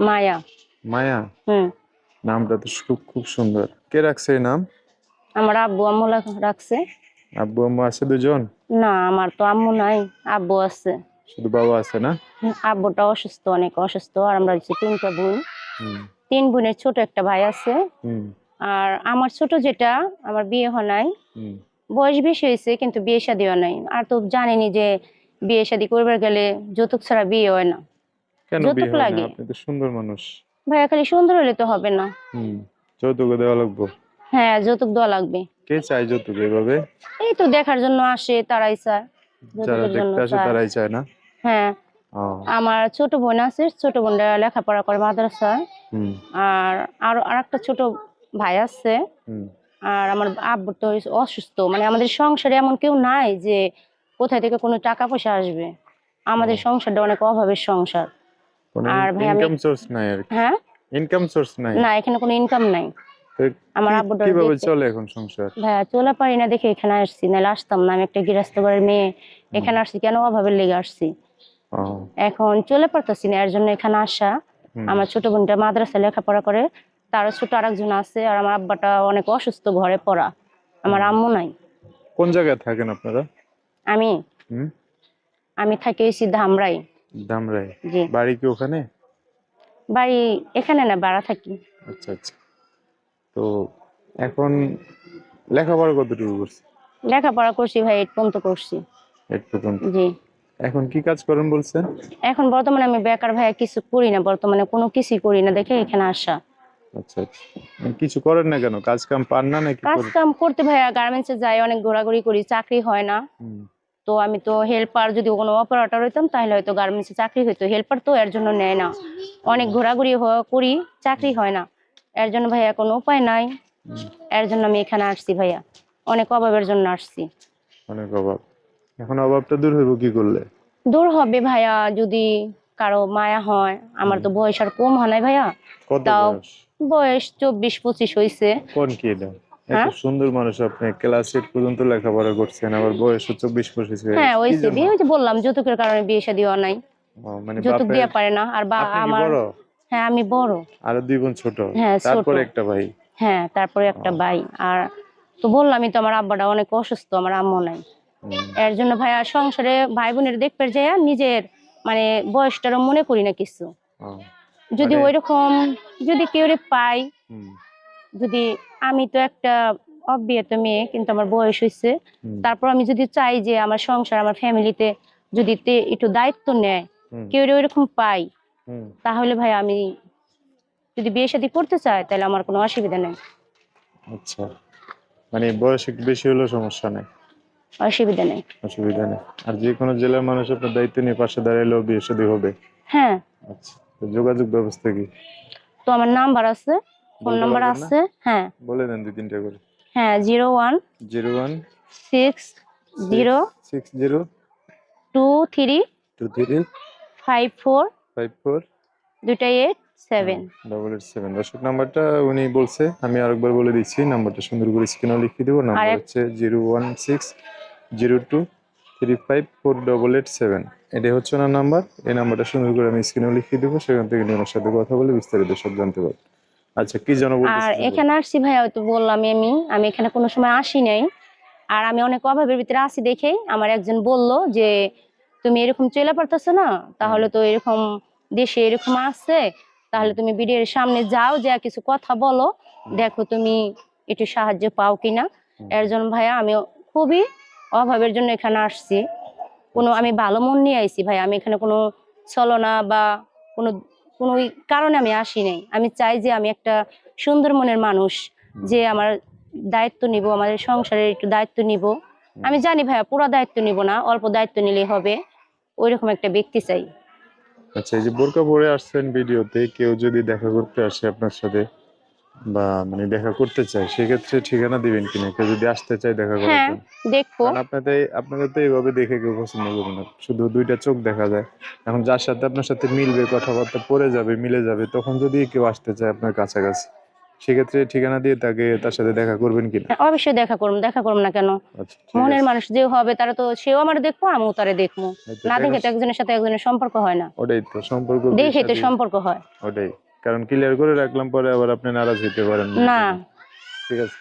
মায়া। মায়া? হুম। নামটা তো খুব খুব সুন্দর। কে রাখছে এই নাম? আমার আব্বু আম্মু রাখছে। আব্বু আম্মু আছে দুজন? না আমার তো আম্মু নাই আব্বু আছে। শুধু বাবা আছে না? আব্বুটা অসুস্থ অনেক অসুস্থ আর আমরা হচ্ছে তিনটা বোন। তিন বোনের ছোট একটা ভাই আছে। হুম। আর আমার ছোট যেটা আমার বিয়ে হয় নাই। হুম। বয়স বেশি হয়েছে কিন্তু বিয়ে শাদী হয় নাই। আর তো জানেনি যে বিয়ে শাদী করবার গেলে যৌতুক ছাড়া বিয়ে হয় না। কেন যৌতুক? লাগে। আপনি তো সুন্দর মানুষ। ভাইয়া খালি সুন্দর হলে তো হবে না। হুম যৌতুক দেওয়া লাগবো। হ্যাঁ যৌতুক দেওয়া লাগবে। কে চায় যৌতুক এভাবে? এই তো দেখার জন্য আসে তারাই চায়। যারা দেখতে আসে তারাই চায় না? হ্যাঁ। আমার ছোট বোন আছে ছোট বোনটা লেখাপড়া করে মাদ্রাসায় হুম। আর আর আরেকটা ছোট ভাই আছে। আর আমার আব্বু তো অসুস্থ। মানে আমাদের সংসারে এমন কেউ নাই যে কোথায় থেকে কোনো টাকা পয়সা আসবে। আমাদের সংসারটা অনেক অভাবের সংসার। আর ভাই আমি- ইনকাম সোর্স নাই আর হ্যাঁ? ইনকাম সোর্স নাই। না এখানে কোনো ইনকাম নাই। আমার আব্বুটা কীভাবে চলে এখন সংসার? ভাইয়া চলে পারি না দেখে এখানে আসছি নাহলে আসতাম না আমি একটা গৃহস্থ বাড়ির মেয়ে। এখানে আসছি কেন অভাবের লেগে আসছি। এখন চলে পারতেছি না এর জন্য এখানে আসা। আমার ছোট বোনটা মাদ্রাসায় লেখাপড়া করে তার ছোট আরেকজন আছে আর আমার আব্বাটা অনেক অসুস্থ ঘরে পড়া। আমার আম্মু নাই। কোন জায়গায় থাকেন আপনারা? আমি? আমি থাকি হয়েছি ধামরাই জি। বাড়ি কি ওখানে? বাড়ি এখানে না থাকি। আচ্ছা আচ্ছা। তো এখন লেখাপড়া কতটুকু করছে? লেখাপড়া করছি ভাই এইট পর্যন্ত করছি। এইট পর্যন্ত? জি। এখন কি কাজ করেন বলছেন? এখন বর্তমানে আমি বেকার ভাইয়া কিছু করি না। বর্তমানে কোনো কিছুই করি না দেখে এখানে আসা। আচ্ছা আচ্ছা। কিছু করেন না কেন? কাজ কাম পান না নাকি কাজ কাম করতে ভাইয়া গার্মেন্টসে যাই অনেক ঘোরাঘুরি করি চাকরি হয় না। তো আমি তো হেল্পার যদি কোনো অপারেটর হইতাম তাহলে হয়তো গার্মেন্টসে চাকরি হইতো। হেল্পার তো এর জন্য নেয় না। অনেক ঘোরাঘুরি করি চাকরি হয় না। এর জন্য ভাইয়া কোনো উপায় নাই। এর জন্য আমি এখানে আসছি ভাইয়া। অনেক অভাবের জন্য আসছি। অনেক অভাব। এখন অভাবটা দূর হইব কি করলে? দূর হবে ভাইয়া যদি কারও মায়া হয়। আমার তো বয়স আর কম হয় নাই ভাইয়া। তাও- বয়স? চব্বিশ পঁচিশ হয়েছে কোন কি এটা? এত হ্যাঁ? সুন্দর মানুষ আপনি ক্লাস এইট পর্যন্ত লেখাপড়া করছেন আবার বয়স চব্বিশ পঁচিশ হ্যাঁ। কি বিয়ে ওই যে বললাম যৌতুকের কারণে বিয়ে শাদী হয় নাই। মানে যৌতুক দিয়ে পারে না আর বা আমার হ্যাঁ আমি বড়। আরও দুই বোন ছোট? হ্যাঁ, তারপরে একটা ভাই? হ্যাঁ তারপরে একটা ভাই। আর তো বললামই তো আমার আব্বাটা অনেক অসুস্থ আমার আম্মু নাই। এর জন্য ভাইয়া সংসারে ভাই বোনের দেখতে যাইয়া নিজের মানে বয়সটারও মনে করি না কিছু। যদি মানে- ওইরকম যদি কেউ পাই যদি আমি তো একটা অবিয়েত মেয়ে কিন্তু আমার বয়স হয়েছে তারপর আমি যদি চাই যে আমার সংসার আমার ফ্যামিলিতে যদি একটু দায়িত্ব নেয় কেউ ওইরকম পাই তাহলে ভাই আমি যদি বিয়ে শাদী করতে চাই তাহলে আমার কোনো অসুবিধা নেই। আচ্ছা। মানে বয়স একটু বেশি হলেও সমস্যা নেই? অসুবিধা নেই। অসুবিধা নেই। আর যে কোনো জেলার মানুষ আপনার দায়িত্ব নিয়ে পাশে দাঁড়াইলেও বিয়ে শাদী হবে? হ্যাঁ। আচ্ছা। যোগাযোগ ব্যবস্থা কি? তো আমার নাম্বার আছে। ফোন নাম্বার আছে হ্যাঁ। বলে দেন দুই তিনটা করে। হ্যাঁ zero one zero one six zero six zero two three two three five four five four দুটা eight seven. Double eight seven দর্শক নাম্বারটা উনি বলছে আমি আরেকবার বলে দিচ্ছি নাম্বারটা সুন্দর করে স্ক্রিনেও লিখিয়ে দেবো। নাম্বার হচ্ছে zero one six zero two three five four double eight seven এটাই হচ্ছে ওনার নাম্বার। এই নাম্বারটা সুন্দর করে আমি স্ক্রিনেও লিখিয়ে দেবো সেখান থেকে নিয়ে ওনার সাথে কথা বলে বিস্তারিত সব জানতে পারব। আচ্ছা কি যেন আর। এখানে আসছি ভাইয়া হয়তো বললাম আমি। আমি এখানে কোনো সময় আসি নাই। আর আমি অনেক অভাবের ভিতরে আসি দেখেই। আমার একজন বলল যে তুমি এরকম চলে পারতেছো না? তাহলে তো এরকম দেশে এরকম আছে। তাহলে তুমি বিডিএর সামনে যাও যা কিছু কথা বলো। দেখো তুমি একটু সাহায্য পাও কিনা। এর জন্য ভাইয়া আমি খুবই অভাবের জন্য এখানে আসছি। কোনো আমি ভালো মন নিয়ে আইছি ভাই। আমি এখানে কোনো ছলনা বা কোনো কোনো কারণে আমি আসি নাই। আমি চাই যে আমি একটা সুন্দর মনের মানুষ যে আমার দায়িত্ব নিব আমাদের সংসারের একটু দায়িত্ব নিব। আমি জানি ভাইয়া পুরো দায়িত্ব নিব না অল্প দায়িত্ব নিলেই হবে। ওইরকম একটা ব্যক্তি চাই। আচ্ছা এই যে বোরকা পরে আসছেন ভিডিওতে কেউ যদি দেখা করতে আসে আপনার সাথে বা মানে দেখা করতে চায় সেক্ষেত্রে ঠিকানা দিবেন কিনা? কেউ যদি আসতে চায় দেখা করার হ্যাঁ জন্য। দেখব। কারণ আপনাদের আপনাদের তো এইভাবে দেখে কেউ পছন্দ করবে না। শুধু দুইটা চোখ দেখা যায়। এখন যার সাথে আপনার সাথে মিলবে কথাবার্তা পড়ে যাবে মিলে যাবে তখন যদি কেউ আসতে চায় আপনার কাছাকাছি সেক্ষেত্রে ঠিকানা দিয়ে তাকে তার সাথে দেখা করবেন কিনা? অবশ্যই দেখা করুন দেখা করুন না কেন? আচ্ছা ঠিক মনের মানুষ যে হবে তারা তো সেও আমার দেখব আমিও তারে দেখব। হয়তো না দেখে তো একজনের সাথে একজনের সম্পর্ক হয় না। ওটাই তো সম্পর্ক দেখে তো সম্পর্ক হয়। ওটাই। কারণ ক্লিয়ার করে রাখলাম পরে আবার আপনি নারাজ হইতে পারেন না। ঠিক আছে।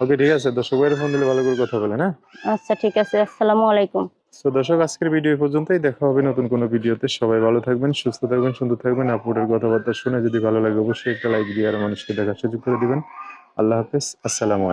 ওকে ঠিক আছে। দর্শক ভাইয়ের ফোন দিলে ভালো করে কথা বলেন হ্যাঁ? আচ্ছা ঠিক আছে। আসসালামু আলাইকুম। তো দর্শক আজকের ভিডিও পর্যন্তই। দেখা হবে নতুন কোনো ভিডিওতে সবাই ভালো থাকবেন সুস্থ থাকবেন সুন্দর থাকবেন। আপুরের কথাবার্তা শুনে যদি ভালো লাগে অবশ্যই একটা লাইক দিয়ে আর মানুষকে দেখার সুযোগ করে দিবেন। আল্লাহ হাফেজ। আসসালামু আলাইকুম।